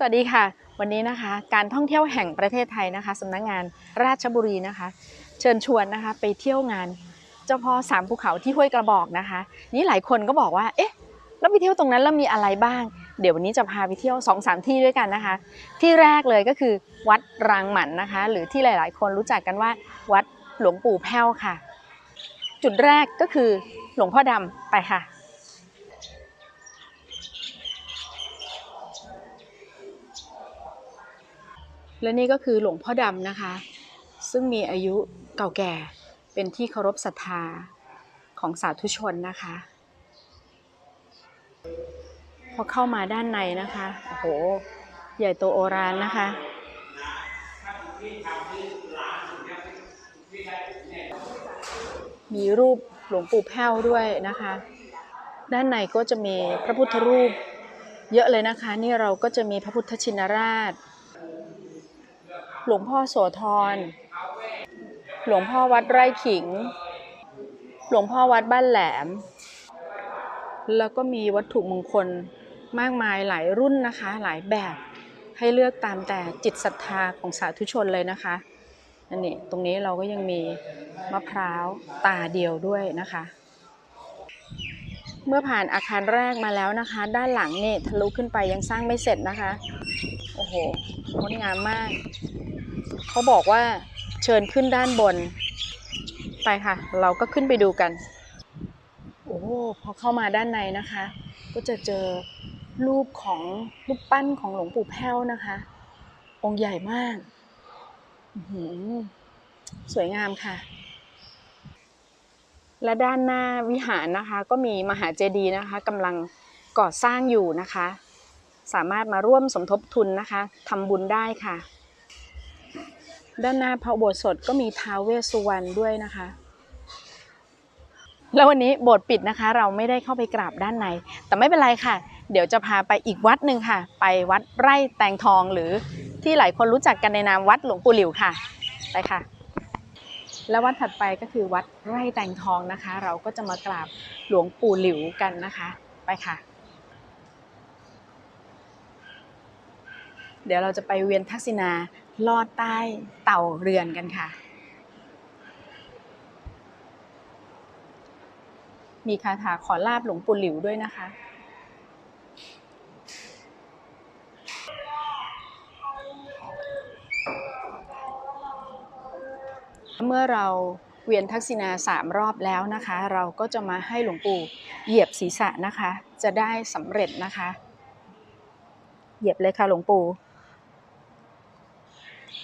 สวัสดีค่ะ วันนี้นะคะการท่องเที่ยวแห่งประเทศไทยนะคะสำนักงานราชบุรีนะคะ เชิญชวนนะคะไปเที่ยวงาน เจ้าพ่อสามภูเขาที่ห้วยกระบอกนะคะ นี่หลายคนก็บอกว่าเอ๊ะแล้วไปเที่ยวตรงนั้นแล้วมีอะไรบ้าง เดี๋ยววันนี้จะพาไปเที่ยว2อสามที่ด้วยกันนะคะ ที่แรกเลยก็คือวัดรางหมันนะคะ หรือที่หลาย ๆ คนรู้จักกันว่า วัดหลวงปู่แพ้วค่ะ จุดแรกก็คือหลวงพ่อดำไปค่ะ และนี่ก็คือหลวงพ่อดำนะคะ ซึ่งมีอายุเก่าแก่เป็นที่เคารพศรัทธาของสาธุชนนะคะ พอเข้ามาด้านในนะคะโอ้โห ใหญ่โตโอฬารนะคะ มีรูปหลวงปู่แพ้วด้วยนะคะ ด้านในก็จะมีพระพุทธรูปเยอะเลยนะคะ นี่เราก็จะมีพระพุทธชินราช หลวงพ่อโสธร หลวงพ่อวัดไร่ขิง หลวงพ่อวัดบ้านแหลม แล้วก็มีวัตถุมงคลมากมายหลายรุ่นนะคะ หลายแบบให้เลือกตามแต่จิตศรัทธาของสาธุชนเลยนะคะอันนี้ตรงนี้เราก็ยังมีมะพร้าวตาเดียวด้วยนะคะ เมื่อผ่านอาคารแรกมาแล้วนะคะ ด้านหลังนี่ทะลุขึ้นไปยังสร้างไม่เสร็จนะคะ โอ้โหงดงามมาก เขาบอกว่าเชิญขึ้นด้านบน ไปค่ะ เราก็ขึ้นไปดูกัน โอ้พอเข้ามาด้านในนะคะ ก็จะเจอรูปของรูปปั้นของหลวงปู่แพ้วนะคะ องค์ใหญ่มากสวยงามค่ะ และด้านหน้าวิหารนะคะ ก็มีมหาเจดีย์นะคะกำลังก่อสร้างอยู่นะคะ สามารถมาร่วมสมทบทุนนะคะทำบุญได้ค่ะ ด้านหน้าพระโบสถก็มีท้าวเวสสุวรรณด้วยนะคะแล้ววันนี้โบสถ์ปิดนะคะ เราไม่ได้เข้าไปกราบด้านใน แต่ไม่เป็นไรค่ะ เดี๋ยวจะพาไปอีกวัดหนึ่งค่ะ ไปวัดไร่แตงทองหรือที่หลายคนรู้จักกันในนามวัดหลวงปู่หลิวค่ะไปค่ะ และวัดถัดไปก็คือวัดไร่แตงทองนะคะ เราก็จะมากราบหลวงปู่หลิวกันนะคะ ไปค่ะ เดี๋ยวเราจะไปเวียนทักษิณาลอดใต้เต่าเรือนกันค่ะ มีคาถาขอลาบหลวงปู่หลิวด้วยนะคะ เมื่อเราเวียนทักษิณาสามรอบแล้วนะคะ เราก็จะมาให้หลวงปู่เหยียบศีรษะนะคะ จะได้สำเร็จนะคะ เหยียบเลยค่ะหลวงปู่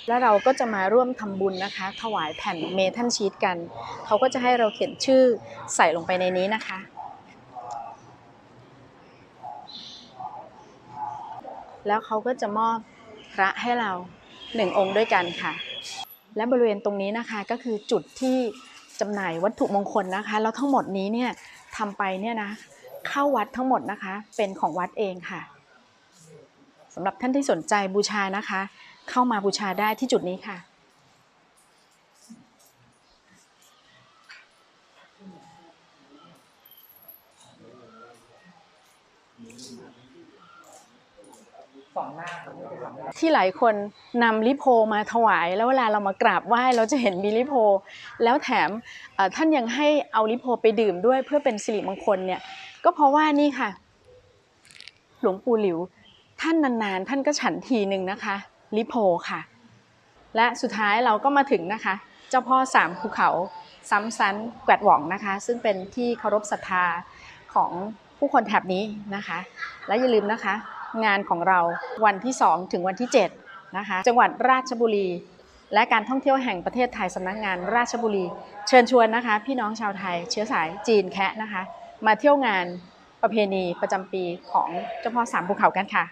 แล้วเราก็จะมาร่วมทำบุญนะคะ ถวายแผ่นเมทัลชีตกัน เขาก็จะให้เราเขียนชื่อใส่ลงไปในนี้นะคะ แล้วเขาก็จะมอบพระให้เราหนึ่งองค์ด้วยกันค่ะ และบริเวณตรงนี้นะคะก็คือจุดที่จำหน่ายวัตถุมงคลนะคะ แล้วทั้งหมดนี้เนี่ยทำไปเนี่ยนะเข้าวัดทั้งหมดนะคะ เป็นของวัดเองค่ะสำหรับท่านที่สนใจบูชานะคะ เข้ามาบูชาได้ที่จุดนี้ค่ะ ที่หลายคนนำลิโพมาถวาย แล้วเวลาเรามากราบไหว้เราจะเห็นมีลิโพ แล้วแถมท่านยังให้เอาลิโพไปดื่มด้วยเพื่อเป็นสิริมงคลเนี่ยก็เพราะว่านี่ค่ะ หลวงปู่หลิวท่านนานๆ ท่านก็ฉันทีหนึ่งนะคะ ลิโพค่ะ และสุดท้ายเราก็มาถึงนะคะ เจ้าพ่อสามภูเขาซ้ำซันแกวดหว่องนะคะ ซึ่งเป็นที่เคารพศรัทธาของผู้คนแถบนี้นะคะ และอย่าลืมนะคะ งานของเราวันที่ 2 ถึงวันที่7นะคะจังหวัดราชบุรี และการท่องเที่ยวแห่งประเทศไทยสำนักงานราชบุรี เชิญชวนนะคะ พี่น้องชาวไทย เชื้อสายจีนแคะนะคะ มาเที่ยวงานประเพณีประจำปีของเจ้าพ่อสามภูเขากันค่ะ